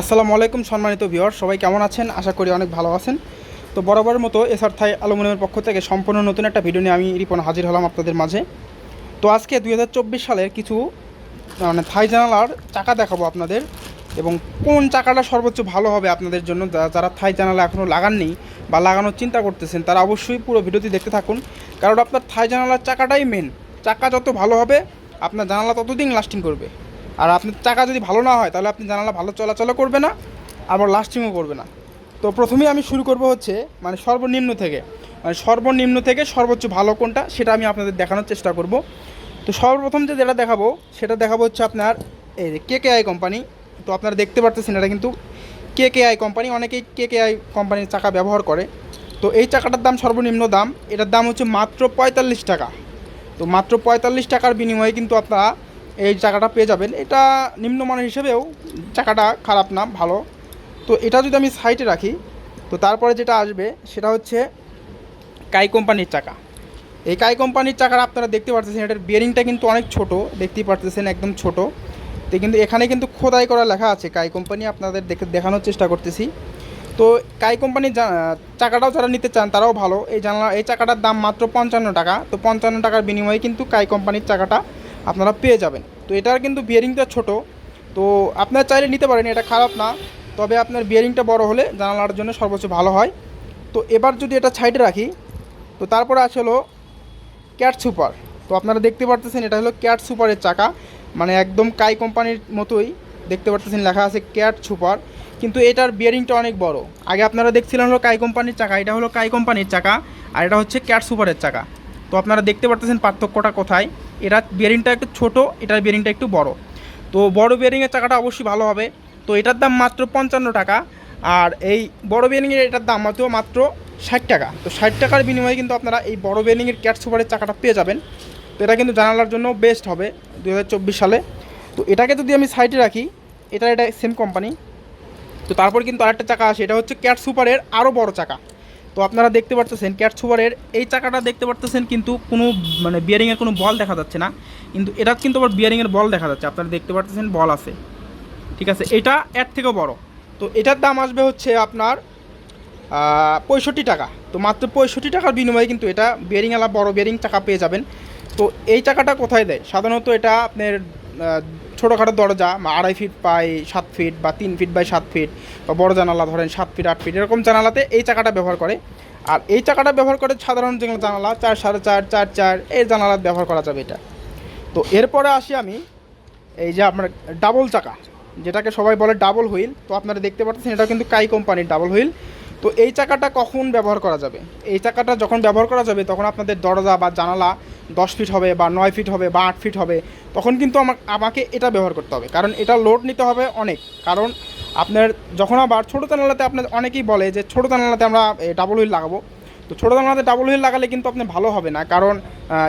আসসালামু আলাইকুম সম্মানিত ভিউয়ার সবাই কেমন আছেন? আশা করি অনেক ভালো আছেন। তো বরাবরের মতো এসআর থাই অ্যালুমিনিয়ামের পক্ষ থেকে সম্পূর্ণ নতুন একটা ভিডিও নিয়ে আমি রিপন হাজির হলাম আপনাদের মাঝে। তো আজকে দুই হাজার চব্বিশ সালের কিছু মানে থাই জানালার চাকা দেখাবো আপনাদের এবং কোন চাকাটা সর্বোচ্চ ভালো হবে আপনাদের জন্য যারা থাই জানালা এখনও লাগাননি বা লাগানোর চিন্তা করতেছেন, তারা অবশ্যই পুরো ভিডিওটি দেখতে থাকুন। কারণ আপনার থাই জানালার চাকাটাই মেন চাকা যত ভালো হবে, আপনার জানালা ততদিন লাস্টিং করবে। আর আপনার চাকা যদি ভালো না হয়, তাহলে আপনি জানালা ভালো চলাচলও করবে না, আবার লাস্টিংও করবে না। তো প্রথমেই আমি শুরু করব হচ্ছে মানে সর্বনিম্ন থেকে। মানে সর্বনিম্ন থেকে সর্বোচ্চ ভালো কোনটা, সেটা আমি আপনাদের দেখানোর চেষ্টা করব। তো সর্বপ্রথম যে যেটা দেখাবো, সেটা দেখাবো হচ্ছে আপনার, এই যে কে কে আই কোম্পানি তো আপনারা দেখতে পারতেছেন এটা কিন্তু কে কে আই কোম্পানি অনেকেই কে কে আই কোম্পানির চাকা ব্যবহার করে। তো এই চাকাটার দাম সর্বনিম্ন দাম, এটার দাম হচ্ছে মাত্র পঁয়তাল্লিশ টাকা। তো মাত্র পঁয়তাল্লিশ টাকার বিনিময়ে কিন্তু আপনারা এই চাকাটা পেয়ে যাবেন। এটা নিম্নমানের হিসেবেও চাকাটা খারাপ না, ভালো। তো এটা যদি আমি সাইডে রাখি, তো তারপরে যেটা আসবে, সেটা হচ্ছে কাই কোম্পানির চাকা। এই কাই কোম্পানির চাকাটা আপনারা দেখতে পারতেছেন, এটার বিয়ারিংটা কিন্তু অনেক ছোট, দেখতেই পারতেছেন একদম ছোট। তো কিন্তু এখানে কিন্তু খোদাই করা লেখা আছে কাই কোম্পানি আপনাদের দেখে দেখানোর চেষ্টা করতেছি। তো কাই কোম্পানির চাকাটাও যারা নিতে চান, তারাও ভালো। এই জানলা এই চাকাটার দাম মাত্র পঞ্চান্ন টাকা। তো পঞ্চান্ন টাকার বিনিময়ে কিন্তু কাই কোম্পানির চাকাটা আপনারা পেয়ে যাবেন। তো এটার কিন্তু বিয়ারিংটা ছোট। তো আপনারা চাইলে নিতে পারেন, এটা খারাপ না। তবে আপনার বিয়ারিংটা বড় হলে জানালার জন্য সর্বোচ্চ ভালো হয়। তো এবার যদি এটা সাইডে রাখি, তো তারপরে আছে হলো ক্যাট সুপার তো আপনারা দেখতে পারতেছেন, এটা হলো ক্যাট সুপারের চাকা। মানে একদম কাই কোম্পানির মতোই দেখতে পারতেছেন, লেখা আছে ক্যাট সুপার কিন্তু এটার বিয়ারিংটা অনেক বড়। আগে আপনারা দেখছিলেন হলো কাই কোম্পানির চাকা, এটা হলো কাই কোম্পানির চাকা, আর এটা হচ্ছে ক্যাট সুপারের চাকা। তো আপনারা দেখতে পারতেছেন পার্থক্যটা কোথায়। এটার বিয়ারিংটা একটু ছোট, এটার বিয়ারিংটা একটু বড়। তো বড় বিয়ারিংয়ের চাকাটা অবশ্যই ভালো হবে। তো এটার দাম মাত্র পঞ্চান্ন টাকা, আর এই বড় বিয়ারিংয়ের এটার দাম মাত্র মাত্র ষাট টাকা। তো ষাট টাকার বিনিময়ে কিন্তু আপনারা এই বড় বিয়ারিংয়ের ক্যাট সুপারের চাকাটা পেয়ে যাবেন। তো এটা কিন্তু জানালার জন্য বেস্ট হবে দু হাজার চব্বিশ সালে। তো এটাকে যদি আমি সাইডে রাখি এটা এটা সেম কোম্পানি তো তারপর কিন্তু আরেকটা চাকা আসে, এটা হচ্ছে ক্যাট সুপারের আরও বড় চাকা। তো আপনারা দেখতে পারতেছেন ক্যাট সুপারের, এই চাকাটা দেখতে পারতেছেন কিন্তু কোনো মানে বিয়ারিংয়ের কোনো বল দেখা যাচ্ছে না। কিন্তু এটা কিন্তু আবার বিয়ারিংয়ের বল দেখা যাচ্ছে। আপনারা দেখতে পারতেছেন বল আছে। ঠিক আছে, এটা এর থেকেও বড়। তো এটার দাম আসবে হচ্ছে আপনার পঁয়ষট্টি টাকা। তো মাত্র পঁয়ষট্টি টাকার বিনিময়ে কিন্তু এটা বিয়ারিংওয়ালা বড় বিয়ারিং চাকা পেয়ে যাবেন। তো এই চাকাটা কোথায় দেয়? সাধারণত এটা আপনার ছোটোখাটো দরজা আড়াই ফিট বাই সাত ফিট বা তিন ফিট বাই সাত ফিট বা বড় জানালা ধরেন সাত ফিট আট ফিট এরকম জানালাতে এই চাকাটা ব্যবহার করে। আর এই চাকাটা ব্যবহার করে সাধারণ যেগুলো জানালা, চার সাড়ে চার চার চার, এই জানালা ব্যবহার করা যাবে এটা। তো এরপরে আসি আমি, এই যে আপনার ডাবল চাকা, যেটাকে সবাই বলে ডাবল হুইল তো আপনারা দেখতে পাচ্ছেন এটা কিন্তু কাই কোম্পানির ডাবল হুইল তো এই চাকাটা কখন ব্যবহার করা যাবে? এই চাকাটা যখন ব্যবহার করা যাবে, তখন আপনাদের দরজা বা জানালা দশ ফিট হবে বা নয় ফিট হবে বা আট ফিট হবে, তখন কিন্তু আমা- আমাকে এটা ব্যবহার করতে হবে। কারণ এটা লোড নিতে হবে অনেক। কারণ আপনার যখন আবার ছোটো জানালাতে আপনার অনেকেই বলে যে ছোটো জানালাতে আমরা ডাবল হুইল লাগাবো। তো ছোটো জানালাতে ডাবল হুইল লাগালে কিন্তু আপনার ভালো হবে না। কারণ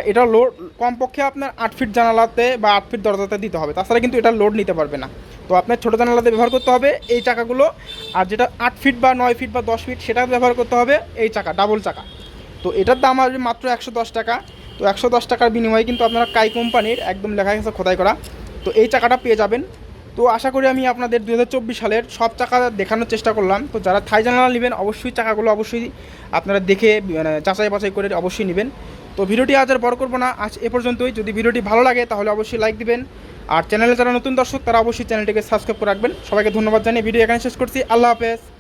এটা লোড কমপক্ষে আপনার আট ফিট জানালাতে বা আট ফিট দরজাতে দিতে হবে। তাছাড়া কিন্তু এটা লোড নিতে পারবে না। তো আপনার ছোটো জানালাতে ব্যবহার করতে হবে এই চাকাগুলো। আর যেটা আট ফিট বা নয় ফিট বা দশ ফিট সেটা ব্যবহার করতে হবে এই চাকা ডাবল চাকা। তো এটার দাম আসবে মাত্র একশো দশ টাকা। তো একশো দশ টাকার বিনিময়ে কিন্তু আপনারা কাই কোম্পানির একদম লেখা গেছে খোদাই করা। তো এই চাকাটা পেয়ে যাবেন। তো আশা করি আমি আপনাদের দু হাজার চব্বিশ সালের সব চাকা দেখানোর চেষ্টা করলাম। তো যারা থাই জানালা নেবেন, অবশ্যই চাকাগুলো অবশ্যই আপনারা দেখে মানে যাচাই বাছাই করে অবশ্যই নেবেন। তো ভিডিওটি আজ আর বড় করব না। আজ এ পর্যন্তই। যদি ভিডিওটি ভালো লাগে, তাহলে অবশ্যই লাইক দিবেন। আর চ্যানেলে যারা নতুন দর্শক, তারা অবশ্যই চ্যানেলটিকে সাবস্ক্রাইব করে রাখবেন। সবাইকে ধন্যবাদ জানিয়ে ভিডিও এখানে শেষ করছি। আল্লাহ হাফেজ।